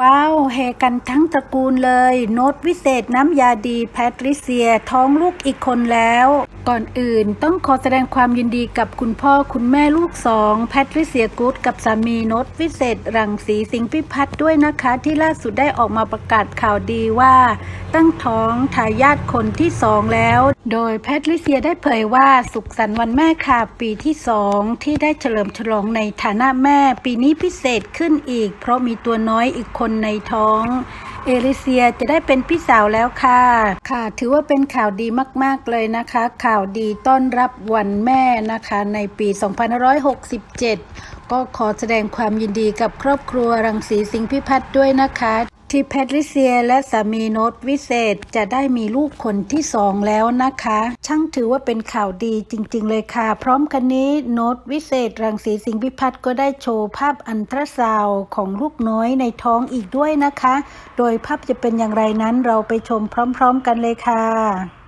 ว้าวเฮกันทั้งตระกูลเลย โน้ตวิเศษน้ำยาดีแพทริเซียท้องลูกอีกคนแล้ว ก่อนอื่น ต้องขอแสดงความยินดีกับคุณพ่อคุณแม่ลูกสองแพทริเซียกูดกับสามีโนตวิเศษ รังสีสิงพิพัฒน์ด้วยนะคะ ที่ล่าสุดได้ออกมาประกาศข่าวดีว่า ตั้งท้องทายาทคนที่สองแล้ว โดยแพทริเซียได้เผยว่าสุขสันต์วันแม่ค่ะปีที่สองที่ได้เฉลิมฉลองในฐานะแม่ ปีนี้พิเศษขึ้นอีก เพราะมีตัวน้อยอีกคนในท้อง เอลิเซียจะได้เป็นพี่สาวแล้วค่ะ ค่ะ ถือว่าเป็นข่าวดีมาก ๆ เลยนะคะ ข่าวดีต้อนรับวันแม่นะคะ ในปี 2567 ก็ขอแสดงความยินดีกับครอบครัวรังสีสิงห์พิพัฒน์ด้วยนะคะ ที่แพทริเซียและสามีโนตวิเศษจะได้มีลูกคนที่สองแล้วนะคะ ช่างถือว่าเป็นข่าวดีจริง ๆ เลยค่ะ พร้อมกันนี้โนตวิเศษ รังสีสิงห์พิพัฒน์ก็ได้โชว์ภาพอันตราซาวของลูกน้อยในท้องอีกด้วยนะคะ โดยภาพจะเป็นอย่างไรนั้นเราไปชมพร้อม ๆ กันเลยค่ะ